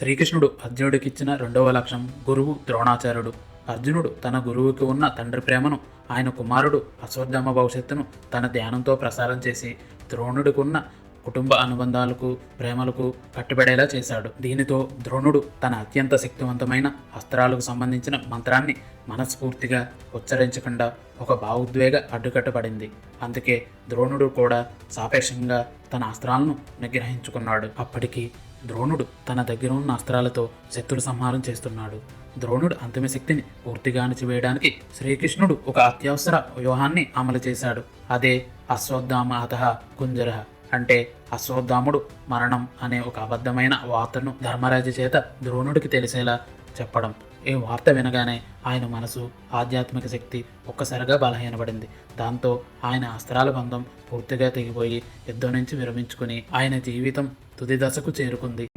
శ్రీకృష్ణుడు అర్జునుడికి ఇచ్చిన రెండవ లక్ష్యం గురువు ద్రోణాచార్యుడు. అర్జునుడు తన గురువుకి ఉన్న తండ్రి ప్రేమను ఆయన కుమారుడు అశ్వత్థామ భవిష్యత్తును తన ధ్యానంతో ప్రసారం చేసి ద్రోణుడికి ఉన్న కుటుంబ అనుబంధాలకు ప్రేమలకు కట్టుబడేలా చేశాడు. దీనితో ద్రోణుడు తన అత్యంత శక్తివంతమైన అస్త్రాలకు సంబంధించిన మంత్రాన్ని మనస్ఫూర్తిగా ఉచ్చరించకుండా ఒక భావోద్వేగ అడ్డుకట్టబడింది. అందుకే ద్రోణుడు కూడా సాపేక్షంగా తన అస్త్రాలను నిగ్రహించుకున్నాడు. అప్పటికి ద్రోణుడు తన దగ్గర ఉన్న అస్త్రాలతో శత్రుడు సంహారం చేస్తున్నాడు. ద్రోణుడు అంతిమ శక్తిని పూర్తిగా అణిచివేయడానికి శ్రీకృష్ణుడు ఒక అత్యవసర వ్యూహాన్ని అమలు చేశాడు. అదే అశ్వత్థామ అత కుంజర. అంటే అశ్వత్థాముడు మరణం అనే ఒక అబద్ధమైన వార్తను ధర్మరాజు చేత ద్రోణుడికి తెలిసేలా చెప్పడం. ఈ వార్త వినగానే ఆయన మనసు ఆధ్యాత్మిక శక్తి ఒక్కసారిగా బలహీనపడింది. దాంతో ఆయన అస్త్రాల బంధం పూర్తిగా తెగిపోయి యుద్ధం నుంచి విరమించుకుని ఆయన జీవితం తుది దశకు చేరుకుంది.